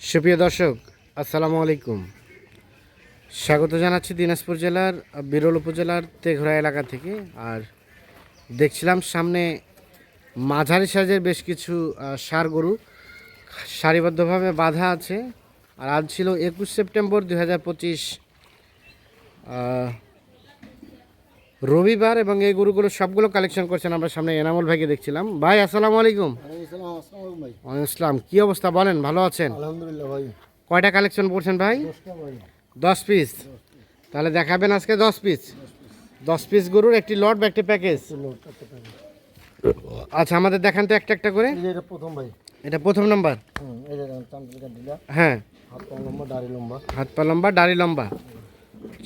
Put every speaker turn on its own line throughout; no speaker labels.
সুপ্রিয় দর্শক, আসসালামু আলাইকুম। স্বাগত জানাচ্ছি দিনাজপুর জেলার, বিরল উপজেলার তেঘরা এলাকা থেকে। আর দেখছিলাম সামনে মাঝারি সাইজের বেশ কিছু ষাঁড় গরু। সারিবদ্ধভাবে বাঁধা আছে। আর আজ ছিল একুশ সেপ্টেম্বর দু হাজার পঁচিশ রবিবার এবং এই গরুগুলো সবগুলো কালেকশন করছেন আমরা সামনে এনামল ভাইকে দেখছিলাম। ভাই আসসালামু আলাইকুম। ওয়ালাইকুম আসসালাম কি অবস্থা বলেন ভালো আছেন?
আলহামদুলিল্লাহ ভাই।
কয়টা কালেকশন করছেন ভাই? দশ পিস তাহলে দেখাবেন আজকে দশ পিস দশ পিস গরুর একটি লট বা একটি প্যাকেজ আচ্ছা আমাদের দেখান তো একটা একটা করে।
এটা প্রথম ভাই।
এটা প্রথম নাম্বার হ্যাঁ।
হাত পা লম্বা দাড়ি লম্বা।
হাত পা লম্বা দাড়ি লম্বা।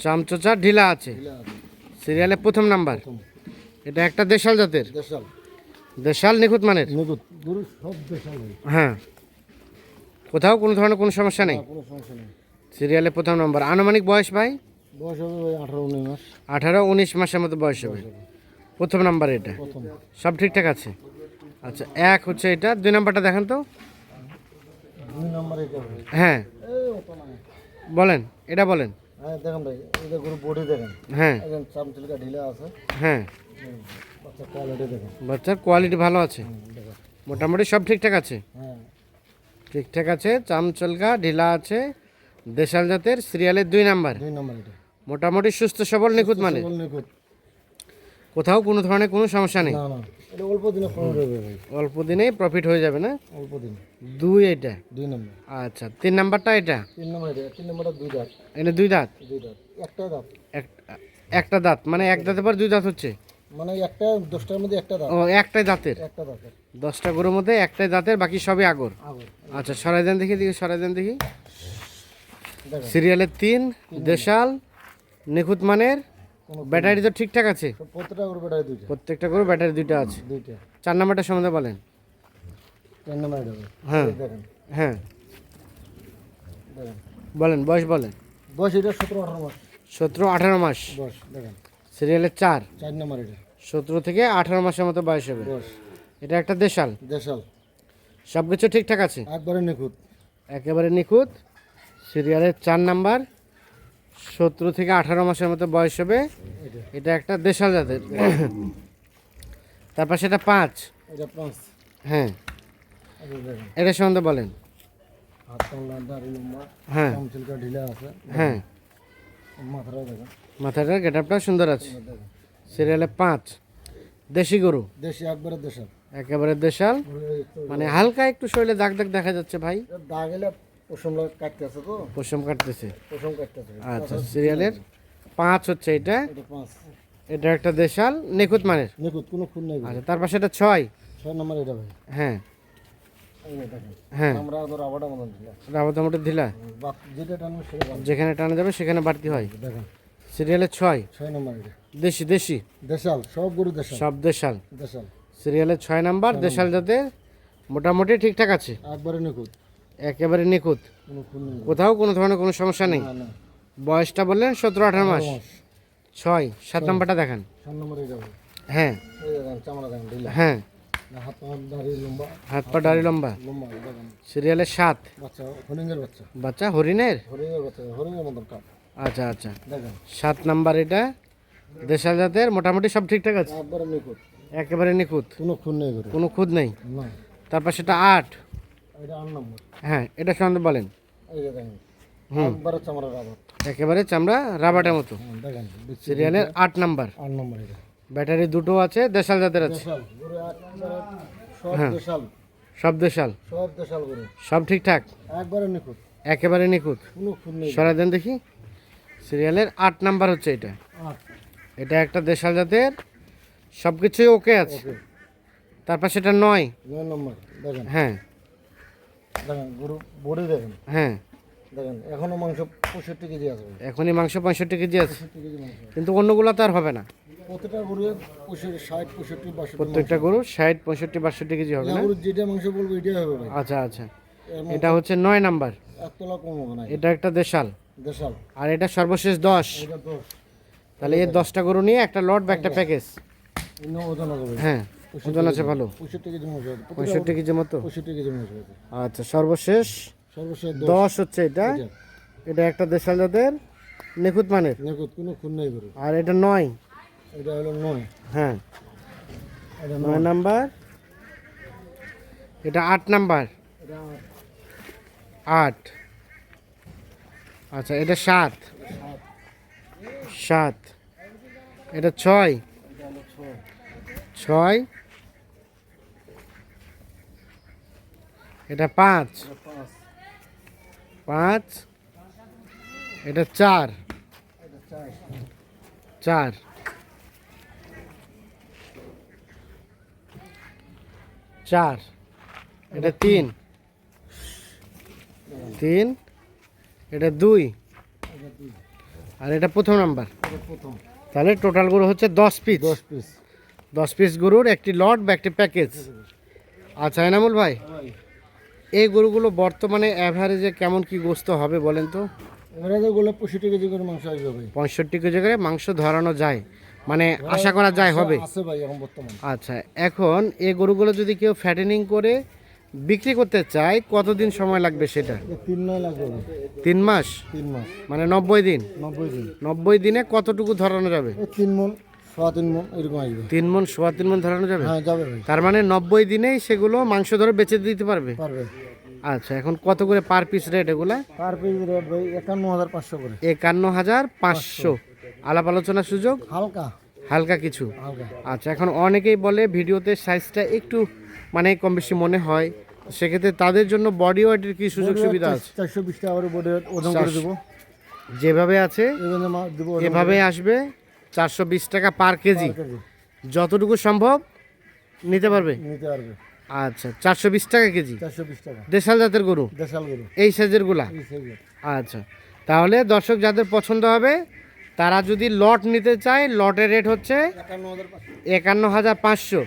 চামচোচা ঢিলা আছে। সিরিয়ালে প্রথম নাম্বার। এটা একটা দেশাল জাতের।
দেশাল।
দেশাল নিখুঁত মানের?
গরু সব দেশাল
হ্যাঁ। কোথাও কোনো ধরনের কোনো সমস্যা নেই?
কোনো সমস্যা নেই।
সিরিয়ালে প্রথম নম্বর। আনুমানিক বয়স ভাই?
বয়স হবে আঠারো উনিশ মাস।
আঠারো উনিশ মাসের মতো বয়স হবে। প্রথম নাম্বার এটা। সব ঠিকঠাক আছে? আচ্ছা এক হচ্ছে এটা। দুই নাম্বারটা দেখান তো।
দুই নম্বর এটা
হ্যাঁ। বলেন এটা বলেন।
হ্যাঁ দেখেন ভাই যে গরু বডি দেখেন।
হ্যাঁ।
একদম চামচিকা ঢিলা আছে।
হ্যাঁ।
হুম, বাচ্চা কোয়ালিটি দেখেন।
বাচ্চার কোয়ালিটি ভালো আছে। মোটামুটি সব ঠিকঠাক আছে?
হ্যাঁ।
ঠিকঠাক আছে চামচলকা ঢিলা আছে দেশাল জাতের সিরিয়ালের দুই নাম্বার।
দুই নম্বর এটা।
মোটামুটি সুস্থ সবল নিখুঁত মানে কোথাও কোনো ধরনের কোনো সমস্যা নেই?
না না। এটা অল্প দিনে ফোন হবে ভাই
অল্প দিনেই প্রফিট হয়ে যাবে না?
অল্প দিন।
দুই এটা?
দুই নম্বর
আচ্ছা তিন নাম্বারটা এটা?
তিন নম্বর এটা তিন নম্বরটা দুই দাঁত।
দুই দাঁত?
দুই দাঁত। একটা দাঁত।
একটা দাঁত মানে এক দাঁতের পর দুই দাঁত হচ্ছে?
মানে একটা দশটার মধ্যে একটা দাঁত।
ও একটাই দাঁতের?
একটা দাঁতের।
দশটা গরুর মধ্যে একটাই দাঁতের বাকি সবই আগর? আচ্ছা সরাই দেন দেখি দেখি সরাই দেন দেখি। সিরিয়ালের তিন দেশাল নিখুঁত মানের ব্যাটারি তো ঠিকঠাক আছে?
প্রত্যেকটা করে বেটায় দুইটা।
প্রত্যেকটা গরু ব্যাটারি দুইটা আছে?
দুইটা।
চার নাম্বারটা সম্বন্ধে বলেন।
তিন নম্বর এটা ভাই
হ্যাঁ। হ্যাঁ বলেন বয়স বলেন।
বয়স এটা সতেরো আঠারো মাস।
সতেরো আঠারো মাস?
বয়স দেখেন।
সিরিয়ালের চার?
চার নম্বর এটা।
সতেরো থেকে আঠারো মাসের মতো বয়স হবে। এটা একটা দেশাল?
দেশাল।
সব কিছু ঠিকঠাক আছে?
একবারে নিখুঁত।
একেবারে নিখুঁত। সিরিয়ালের চার নাম্বার। সতেরো থেকে আঠারো মাসের মতো বয়স হবে।
এটা
এটা একটা দেশাল জাতের। তারপর সেটা পাঁচ। হ্যাঁ।
এটা দেখেন।
সম্বন্ধে বলেন। হ্যাঁ। হ্যাঁ। মাথাটার গেটআপটা সুন্দর আছে। সিরিয়ালে পাঁচ। দেশি গরু।
দেশি একবারে দেশাল।
একেবারে দেশাল। মানে হালকা একটু শরীরে দাগ দাগ দেখা যাচ্ছে ভাই।
দাগ পশম লাগা কাটতে তো?
পশম কাটতেছে।
পশম
আচ্ছা সিরিয়ালের পাঁচ হচ্ছে এটা।
এটা
একটা দেশাল নিখুঁত মানের।
নিখুঁত কোনো খুন নেই ভাই।
আচ্ছা তার পাশে এটা ছয়।
ছয় নম্বর এটা ভাই।
হ্যাঁ। হ্যাঁ।
আমরা তো রাবারটা মতন দিলাম।
রাবাতামোটে দিলা?
যেটা টানবে
যেখানে টানা যাবে সেখানে বাড়তি হয়।
দেখেন
সিরিয়ালে ছয়।
ছয় নম্বর এটা।
দেশি দেশি।
দেশাল সব গরু দেশাল।
সব দেশাল।
দেশাল।
সিরিয়ালে ছয় নাম্বার দেশাল যাতে মোটামুটি ঠিকঠাক আছে।
একবারে নিখুঁত।
একেবারে নিখুঁত। কোথাও কোনো ধরনের কোনো সমস্যা নেই। বয়সটা বললেন সতেরো আঠারো মাস। ছয় সাত নম্বরটা দেখান। হ্যাঁ। হ্যাঁ।
হাত পা দাড়ি লম্বা।
হাত পা দাড়ি লম্বা।
লম্বা দেখেন।
সিরিয়ালে সাত।
বাচ্চা হরিণের
আচ্ছা আচ্ছা। সাত নাম্বার এটা। দেশাল জাতের মোটামুটি সব ঠিকঠাক আছে?
একবারে
একেবারে নিখুঁত।
কোনো খুন নেই
কোনো খুদ নেই? তারপর সেটা আট। হ্যাঁ এটা সম্বন্ধে বলেন।
একবারে চামড়া রাবার।
একেবারে চামড়া রাবাটের মতো।
হ্যাঁ
সিরিয়ালের আট নাম্বার।
আট নম্বর এটা।
ব্যাটারি দুটো আছে দেশাল জাতের আছে। হ্যাঁ। সব দেশাল।
সব দেশাল
সব ঠিকঠাক?
একবারে নিখুঁত।
একেবারে নিখুঁত?
কোনো
সরাই দেন দেখি। সিরিয়ালের আট নাম্বার হচ্ছে এটা। এটা একটা দেশাল জাতের। সব কিছুই ওকে আছে। তারপর সেটা নয়। হ্যাঁ।
দেখেন গরু বডি দেখেন।
হ্যাঁ।
দেখেন এখনও মাংস পঁয়ষট্টি কেজি আছে
এখনই মাংস পঁয়ষট্টি কেজি আছে। কিন্তু অন্যগুলো তো আর হবে না।
প্রতিটা গরু ষাট পঁয়ষট্টি বাষট্টি
প্রত্যেকটা গরু ষাট পঁয়ষট্টি বাষট্টি কেজি হবে না?
যেটা মাংস বলব এটাই হবে ভাই।
আচ্ছা আচ্ছা। এটা হচ্ছে নয় নাম্বার।
এক কম হবে না
এটা। একটা দেশাল।
দেশাল।
আর এটা সর্বশেষ দশ। তাহলে এই দশটা গরু নিয়ে একটা লট বা একটা প্যাকেজ।
হবে ভাই
হ্যাঁ। ওজন আছে ভালো?
পঁয়ষট্টি কেজি
পঁয়ষট্টি মতো?
পঁয়ষট্টি কেজি মাংস
আচ্ছা সর্বশেষ?
সর্বশেষ
দশ। হচ্ছে এটা?
এটা।
এটা একটা দেশাল জাতের নিখুঁত মানের?
নিখুঁত কোনো খুন নেই গরু
আর এটা নয়?
এটা হলো নয়।
হ্যাঁ।
এটা
নয় নাম্বার? এটা আট নাম্বার? আট। আচ্ছা এটা সাত। সাত। এটা ছয়।
ছয়?
এটা পাঁচ।
পাঁচ।
এটা চার।
চার।
চার। চার। এটা তিন। তিন। এটা দুই। আর এটা প্রথম নাম্বার। তাহলে টোটাল গরু হচ্ছে দশ পিস
দশ পিস
দশ পিস গরুর একটি লট বা একটি প্যাকেজ আচ্ছা এনামুল ভাই। এই গরুগুলো বর্তমানে অ্যাভারেজে কেমন কি গোস্ত হবে বলেন তো?
পঁয়ষট্টি কেজি করে মাংস আসবে ভাই।
পঁয়ষট্টি কেজি করে মাংস ধরানো যায়। মানে আশা করা যায় হবে।
আছে ভাই এখন বর্তমান।
আচ্ছা এখন এই গরুগুলো যদি কেউ ফ্যাটেনিং করে বিক্রি করতে চায় কতদিন সময় লাগবে সেটা?
তিন নয় লাগবে
তিন মাস?
তিন মাস।
মানে নব্বই দিন?
নব্বই দিন।
নব্বই দিনে কতটুকু ধরানো যাবে?
তিন মন সোয়া তিন মন এরকম আসবে।
তিন মন সোয়া তিন মন ধরানো যাবে?
হ্যাঁ যাবে ভাই।
তার মানে নব্বই দিনেই সেগুলো মাংস ধরে বেচে দিতে পারবে?
পারবে।
আচ্ছা এখন কত করে পার পিস রেট এগুলা?
পার পিস রেট ভাই একান্ন হাজার পাঁচশো করে।
একান্ন হাজার পাঁচশো। আলাপ আলোচনার সুযোগ?
হালকা।
হালকা কিছু? আচ্ছা এখন অনেকেই বলে ভিডিওতে সাইজটা একটু মানে কম বেশি মনে হয়। সেক্ষেত্রে তাদের জন্য বডি ওয়েটের কি সুযোগ সুবিধা আছে?
চারশো বিশ টাকা করে বোর্ডে ওজন করে দেবো।
যেভাবে আছে
এভাবে
আসবে। চারশো বিশ টাকা পার কেজি। যতটুকু সম্ভব নিতে পারবে?
নিতে পারবে।
আচ্ছা চারশো বিশ টাকা কেজি?
চারশো বিশ টাকা।
দেশাল জাতের গরু?
দেশাল গরু।
এই
সাইজেরগুলা?
আচ্ছা তাহলে দর্শক যাদের পছন্দ হবে তারা যদি লট নিতে চায় লটের রেট হচ্ছে
একান্ন হাজার পাঁচশো।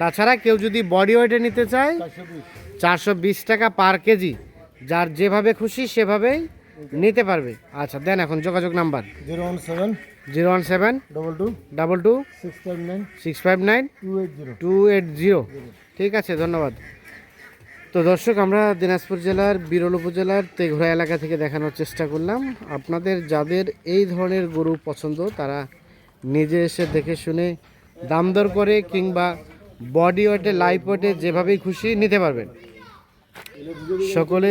তাছাড়া কেউ যদি বডি ওয়েটে নিতে চায় চারশো বিশ। টাকা পার কেজি। যার যেভাবে খুশি সেভাবেই নিতে পারবে। আচ্ছা দেন এখন যোগাযোগ number.
Zero one seven
zero one seven
double two
double two
six five nine
six five nine
two eight zero
two eight zero ঠিক আছে ধন্যবাদ। তো দর্শক আমরা দিনাজপুর জেলার বিরল উপজেলার তেঘোড়া এলাকা থেকে দেখানোর চেষ্টা করলাম। আপনাদের যাদের এই ধরনের গরু পছন্দ তারা নিজে এসে দেখে শুনে দাম দর করে কিংবা বডি ওয়েটে লাইফ ওয়েটে যেভাবেই খুশি নিতে পারবেন। সকলে